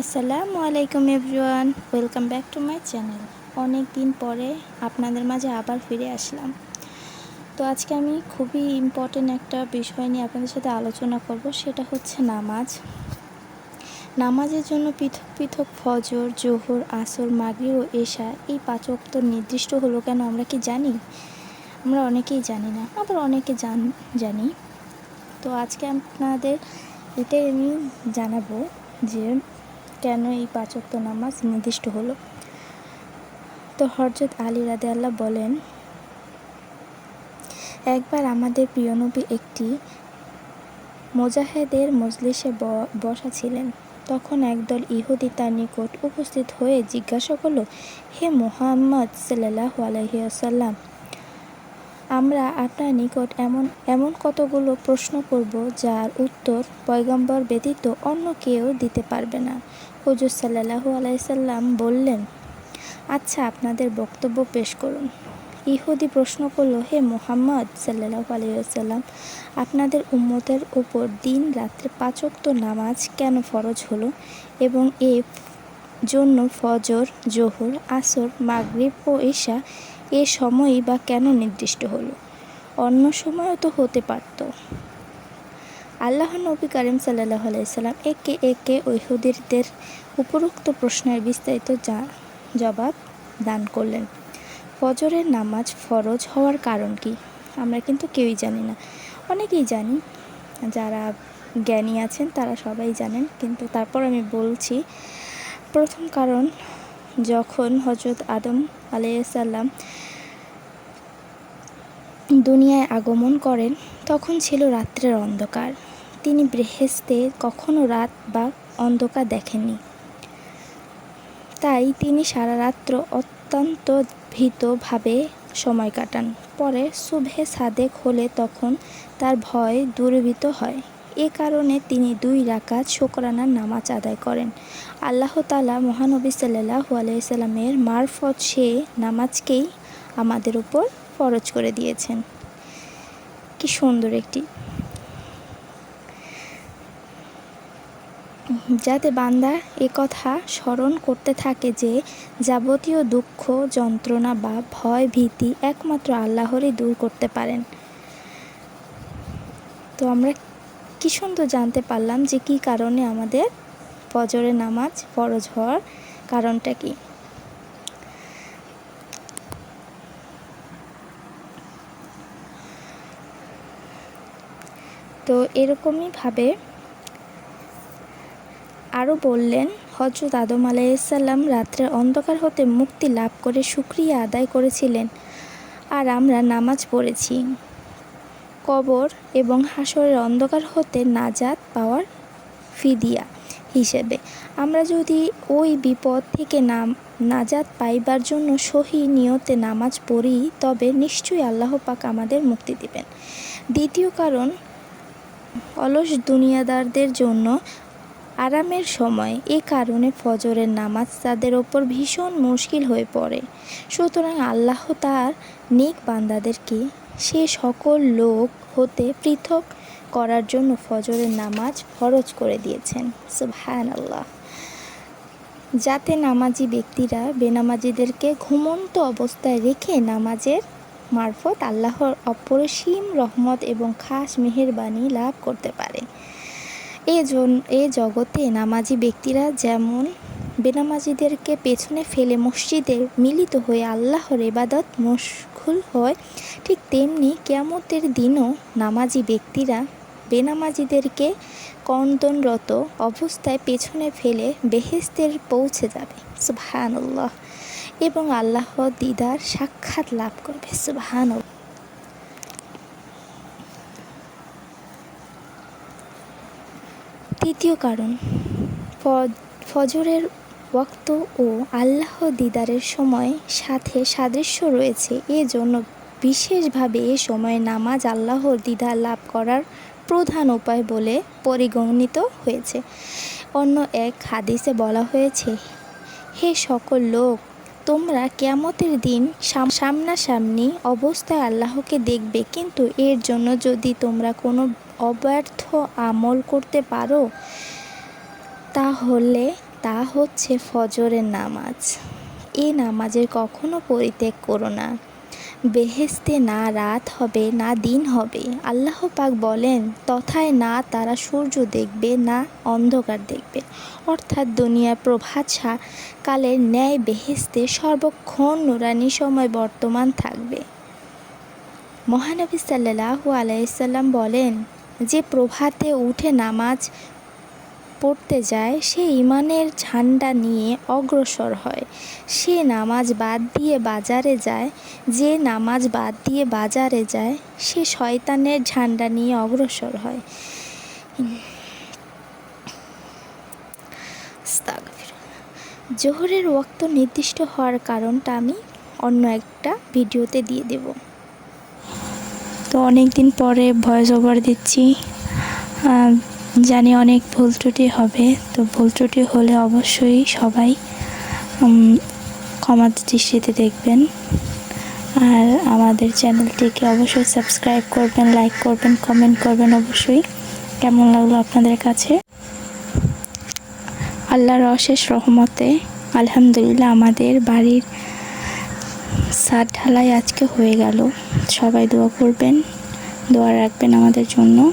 আসসালামু আলাইকুম everyone, welcome back to my channel. অনেক দিন পরে আপনাদের মাঝে আবার ফিরে আসলাম। তো আজকে আমি খুবই ইম্পর্টেন্ট একটা বিষয় নিয়ে আপনাদের সাথে আলোচনা করব, সেটা হচ্ছে নামাজ। নামাজের জন্য পৃথক পৃথক ফজর, জোহর, আসর মাগরি ও এশা এই পাঁচ অক্ত নির্দিষ্ট হলো কেন আমরা কি জানি? আমরা অনেকেই জানি না, আবার অনেকে জান, জানি। তো আজকে আপনাদের এটাই আমি জানাব যে কেন এই পাঁচক্ত নামাজ নির্দিষ্ট হলো? তো হরজত আলী রাদে আল্লাহ বলেন, একবার আমাদের প্রিয় নবী একটি মোজাহেদের মজলিসে বসা ছিলেন। তখন একদল ইহুদি তার নিকট উপস্থিত হয়ে জিজ্ঞাসা করল, হে মোহাম্মদ সাল্লাহ আলহিয়াসাল্লাম আমরা আপনার নিকট এমন এমন কতগুলো প্রশ্ন করব যার উত্তর পয়গম্বর ব্যতীত অন্য কেউ দিতে পারবে না? হুজুর সাল্লাহু আলাইসাল্লাম বললেন আচ্ছা আপনাদের বক্তব্য পেশ করুন। ইহুদি প্রশ্ন করল, হে মোহাম্মদ সাল্লাহ আলাইসাল্লাম আপনাদের উম্মতের ওপর দিন রাত্রে পাঁচক্ত নামাজ কেন ফরজ হলো? এবং এ জন্য ফজর, জোহর, আসর, মাগরিব ও ঈশা এ সময়ই বা কেন নির্দিষ্ট হলো? অন্য সময়ও তো হতে পারত। আল্লাহ নবী করিম সাল্লাহ আলাইসাল্লাম একে একে ঐহুদিরদের উপরোক্ত প্রশ্নের বিস্তারিত যা জবাব দান করলেন। ফজরের নামাজ ফরজ হওয়ার কারণ কি? আমরা কিন্তু কেউই জানি না। অনেকেই জানি, যারা জ্ঞানী আছেন তারা সবাই জানেন, কিন্তু তারপর আমি বলছি, প্রথম কারণ যখন হজরত আদম আলাইসাল্লাম দুনিয়ায় আগমন করেন, তখন ছিল রাত্রের অন্ধকার। তিনি বৃহেস্তে কখনো রাত বা অন্ধকার দেখেননি। তাই তিনি সারা রাত্র অত্যন্ত ভীতভাবে সময় কাটান। পরে শুভে সাদেক হলে তখন তার ভয় দূরীভূত হয়। এ কারণে তিনি দুই রাকাত শোকরানার নামাজ আদায় করেন। আল্লাহ তালা মহানবী সাল্লাহ আলাইসাল্লামের মারফত সে নামাজকেই আমাদের উপর ফরজ করে দিয়েছেন। কি সুন্দর একটি যাতে বান্দা কথা স্মরণ করতে থাকে যে যাবতীয় দুঃখ, যন্ত্রণা বা ভয় ভীতি একমাত্র আল্লাহরই দূর করতে পারেন। তো আমরা কি সুন্দর জানতে পারলাম যে কি কারণে আমাদের ফজরের নামাজ ফরজ হওয়ার কারণটা কি। তো এরকমইভাবে আরও বললেন হজরত আদম আলাইসাল্লাম রাত্রের অন্ধকার হতে মুক্তি লাভ করে সুক্রিয়া আদায় করেছিলেন। আর আমরা নামাজ পড়েছি। কবর এবং হাসরের অন্ধকার হতে নাজাত পাওয়ার ফিদিয়া হিসেবে। আমরা যদি ওই বিপদ থেকে নাম, নাজাত পাইবার জন্য সহি নিয়তে নামাজ পড়ি, তবে নিশ্চয়ই আল্লাহ পাক আমাদের মুক্তি দিবেন। দ্বিতীয় কারণ, অলস দুনিয়াদারদের জন্য আরামের সময় এ কারণে ফজরের নামাজ তাদের ওপর ভীষণ মুশকিল হয়ে পড়ে। সুতরাং আল্লাহ তার নেক বান্দাদেরকে সে সকল লোক হতে পৃথক করার জন্য ফজরের নামাজ ফরজ করে দিয়েছেন। সুবহান আল্লাহ যাতে নামাজি ব্যক্তিরা বেনামাজিদেরকে ঘুমন্ত অবস্থায় রেখে নামাজের মারফত আল্লাহর অপরিসীম রহমত এবং খাস মেহেরবানি লাভ করতে পারে। এ এ জগতে নামাজি ব্যক্তিরা যেমন বেনামাজিদেরকে পেছনে ফেলে মসজিদে মিলিত হয়ে আল্লাহর এবাদত মশগুল হয়, ঠিক তেমনি কেয়ামতের দিনও নামাজি ব্যক্তিরা বেনামাজিদেরকে কন্দনরত অবস্থায় পেছনে ফেলে বেহেস্তের পৌঁছে যাবে। সুবহানাল্লাহ। এবং আল্লাহ দিদার সাক্ষাৎ লাভ করবে। সুবহান তৃতীয় কারণ ফজরের ওয়াক্ত ও আল্লাহ দিদারের সময় সাথে সাদৃশ্য রয়েছে। এজন্য বিশেষভাবে এ সময় নামাজ আল্লাহর দিদার লাভ করার প্রধান উপায় বলে পরিগণিত হয়েছে। অন্য এক হাদিসে বলা হয়েছে, হে সকল লোক তোমরা কেয়ামতের দিন সামনাসামনি অবস্থায় আল্লাহকে দেখবে। কিন্তু এর জন্য যদি তোমরা কোনো অব্যর্থ আমল করতে পারো, তাহলে তা হচ্ছে ফজরের নামাজ। এই নামাজের কখনো পরিত্যাগ করো না। বেহেস্তে না রাত হবে, না দিন হবে। আল্লাহ পাক বলেন, তথায় না তারা সূর্য দেখবে, না অন্ধকার দেখবে। অর্থাৎ দুনিয়ার প্রভাত ছা- কালের ন্যায় বেহেস্তে সর্বক্ষণ নুরানি সময় বর্তমান থাকবে। মহানবী সাল্লাহু আলাইসাল্লাম বলেন, যে প্রভাতে উঠে নামাজ পড়তে যায়, সে ইমানের ঝান্ডা নিয়ে অগ্রসর হয়। সে নামাজ বাদ দিয়ে বাজারে যায়, যে নামাজ বাদ দিয়ে বাজারে যায়, সে শয়তানের ঝান্ডা নিয়ে অগ্রসর হয়। জোহরের ওক্ত নির্দিষ্ট হওয়ার কারণটা আমি অন্য একটা ভিডিওতে দিয়ে দেব। তো অনেক দিন পরে ভয়েস ওভার দিচ্ছি। জানি অনেক ভুল ত্রুটি হবে তো ভুল ত্রুটি হলে অবশ্যই সবাই উম, ক্ষমার দৃষ্টিতে দেখবেন। আর আমাদের চ্যানেলটিকে অবশ্যই সাবস্ক্রাইব করবেন লাইক করবেন কমেন্ট করবেন অবশ্যই। কেমন লাগল আপনাদের কাছে? আল্লাহর অশেষ রহমতে আলহামদুলিল্লাহ আমাদের বাড়ির সাত ঢালাই আজকে হয়ে গেল। সবাই দোয়া করবেন দোয়া রাখবেন আমাদের জন্য।